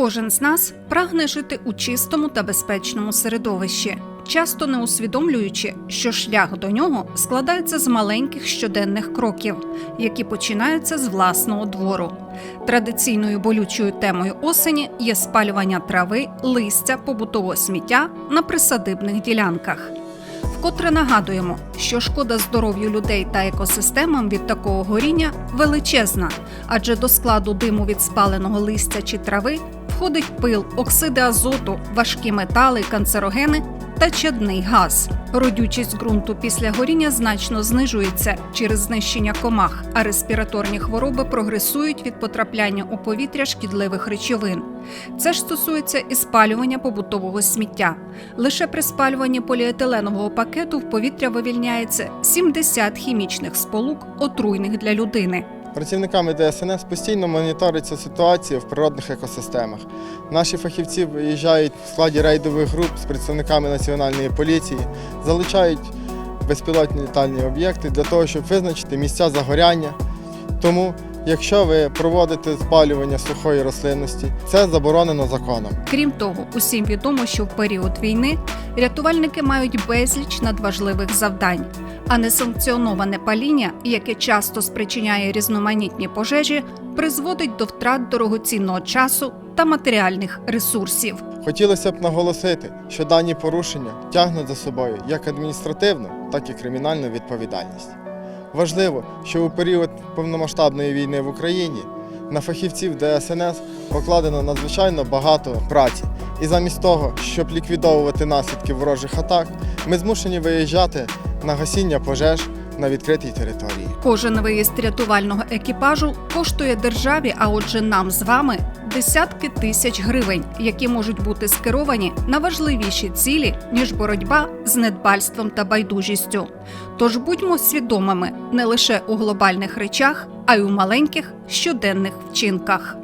Кожен з нас прагне жити у чистому та безпечному середовищі, часто не усвідомлюючи, що шлях до нього складається з маленьких щоденних кроків, які починаються з власного двору. Традиційною болючою темою осені є спалювання трави, листя, побутового сміття на присадибних ділянках. Вкотре нагадуємо, що шкода здоров'ю людей та екосистемам від такого горіння величезна, адже до складу диму від спаленого листя чи трави входить пил, оксиди азоту, важкі метали, канцерогени та чадний газ. Родючість ґрунту після горіння значно знижується через знищення комах, а респіраторні хвороби прогресують від потрапляння у повітря шкідливих речовин. Це ж стосується і спалювання побутового сміття. Лише при спалюванні поліетиленового пакету в повітря вивільняється 70 хімічних сполук, отруйних для людини. Працівниками ДСНС постійно моніториться ситуація в природних екосистемах. Наші фахівці виїжджають в складі рейдових груп з представниками національної поліції, залучають безпілотні літальні об'єкти для того, щоб визначити місця загоряння. Тому, якщо ви проводите спалювання сухої рослинності, це заборонено законом. Крім того, усім відомо, що в період війни рятувальники мають безліч надважливих завдань, а несанкціоноване паління, яке часто спричиняє різноманітні пожежі, призводить до втрат дорогоцінного часу та матеріальних ресурсів. Хотілося б наголосити, що дані порушення тягнуть за собою як адміністративну, так і кримінальну відповідальність. Важливо, що у період повномасштабної війни в Україні на фахівців ДСНС покладено надзвичайно багато праці. І замість того, щоб ліквідовувати наслідки ворожих атак, ми змушені виїжджати на гасіння пожеж на відкритій території. Кожен виїзд рятувального екіпажу коштує державі, а отже, нам з вами десятки тисяч гривень, які можуть бути скеровані на важливіші цілі ніж боротьба з недбальством та байдужістю. Тож будьмо свідомими не лише у глобальних речах, а й у маленьких щоденних вчинках.